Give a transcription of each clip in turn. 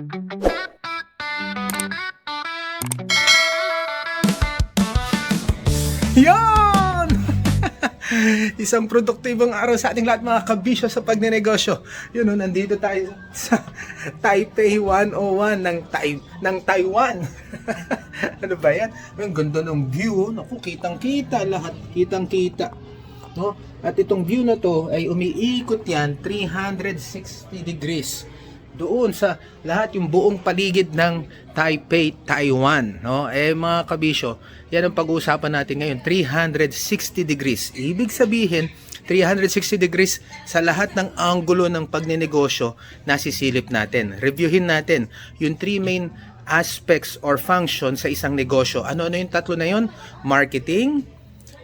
Yan! Isang produktibong araw sa ating lahat mga kabisyo sa pagnenegosyo. Yun o, nandito tayo sa Taipei 101 ng, tai ng Taiwan. ano ba yan? Ang ganda ng view. oh. Naku, kitang-kita lahat. Kitang-kita. No? At itong view na to ay umiikot yan 360 degrees doon sa lahat yung buong paligid ng Taipei, Taiwan, no? Eh mga kabisyo, yan ang pag-uusapan natin ngayon, 360 degrees. Ibig sabihin, 360 degrees sa lahat ng anggulo ng pagnenegosyo na sisilip natin. Reviewin natin yung three main aspects or functions sa isang negosyo. Ano-ano yung tatlo na yun? Marketing,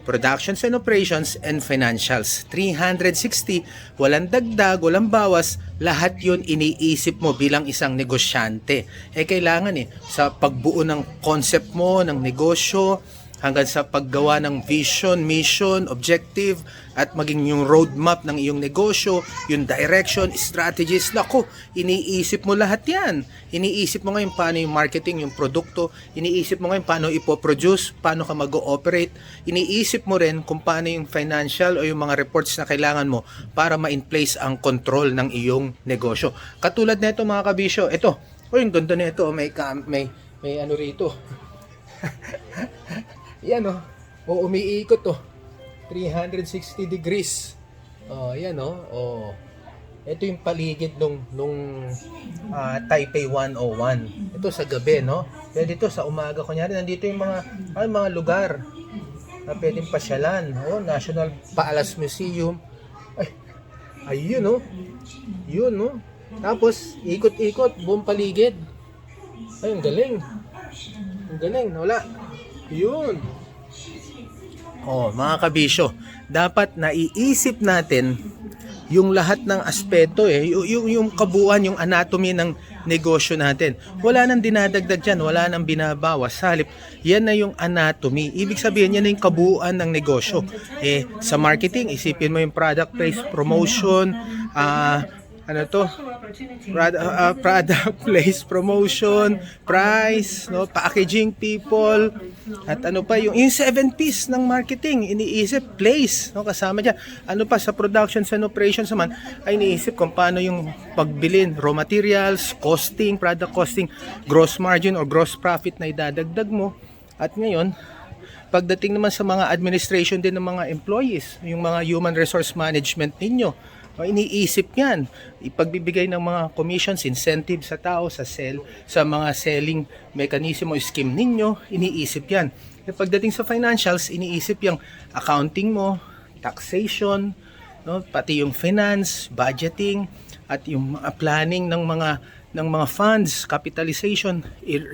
productions and operations, and financials. 360, walang dagdag, walang bawas, lahat yun iniisip mo bilang isang negosyante. Eh kailangan eh, sa pagbuo ng concept mo, ng negosyo, hanggang sa paggawa ng vision, mission, objective, at maging yung roadmap ng iyong negosyo, yung direction, strategies, nako, iniisip mo lahat yan. Iniisip mo ngayon paano yung marketing, yung produkto, iniisip mo ngayon paano ipoproduce, paano ka mag-ooperate, iniisip mo rin kung paano yung financial o yung mga reports na kailangan mo para ma-in place ang control ng iyong negosyo. Katulad nito mga kabisyo, ito, o yung ganda nito, may, may, may ano rito, yan oh. O umiikot oh. 360 degrees. Oh, yan oh. Oh. Ito yung paligid nung nung ah, Taipei 101. Ito sa gabi, no? Pwede dito sa umaga kunyari nandito yung mga ay, mga lugar na pwedeng pasyalan. Oh, National Palace Museum. Ay, ayun oh. Yun oh. Tapos ikot-ikot buong paligid. Ay, ang galing. Ang galing, wala. Yun. Oh, mga kabisyo, dapat naiisip natin yung lahat ng aspeto eh, yung, yung, kabuuan, yung anatomy ng negosyo natin. Wala nang dinadagdag dyan, wala nang binabawas. Sa halip, yan na yung anatomy. Ibig sabihin, yan na yung kabuuan ng negosyo. Eh, sa marketing, isipin mo yung product place, promotion, ah, ano to, product, uh, product place promotion, price, no, packaging people, at ano pa yung yung seven piece ng marketing, iniisip place, no, kasama diyan. Ano pa sa productions and operations naman ay iniisip kung paano yung pagbilin, raw materials, costing, product costing, gross margin or gross profit na idadagdag mo. At ngayon, pagdating naman sa mga administration din ng mga employees, yung mga human resource management ninyo, o, iniisip yan. Ipagbibigay ng mga commissions, incentives sa tao, sa sell, sa mga selling mechanism o scheme ninyo, iniisip yan. E pagdating sa financials, iniisip yung accounting mo, taxation, no, pati yung finance, budgeting, at yung mga planning ng mga ng mga funds, capitalization,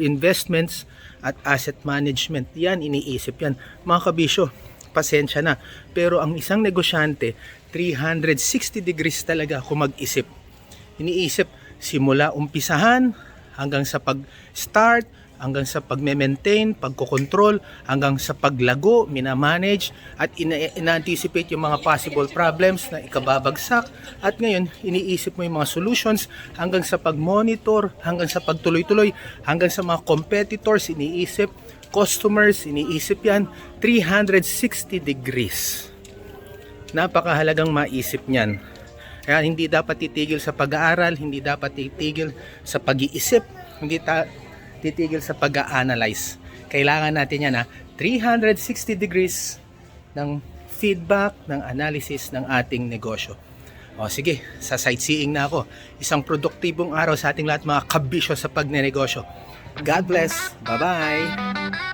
investments, at asset management. Yan, iniisip yan. Mga kabisyo, pasensya na. Pero ang isang negosyante, 360 degrees talaga kung mag-isip. Iniisip simula umpisahan hanggang sa pag-start, hanggang sa pagme-maintain, pagkokontrol, hanggang sa paglago, minamanage, at ina- ina-anticipate yung mga possible problems na ikababagsak. At ngayon, iniisip mo yung mga solutions hanggang sa pag-monitor, hanggang sa pagtuloy-tuloy, hanggang sa mga competitors, iniisip, customers, iniisip yan, 360 degrees napakahalagang maisip niyan. Kaya hindi dapat titigil sa pag-aaral, hindi dapat titigil sa pag-iisip, hindi ta- titigil sa pag-analyze. Kailangan natin yan ha, 360 degrees ng feedback, ng analysis ng ating negosyo. O sige, sa sightseeing na ako. Isang produktibong araw sa ating lahat mga kabisyo sa pagnenegosyo. God bless. Bye-bye.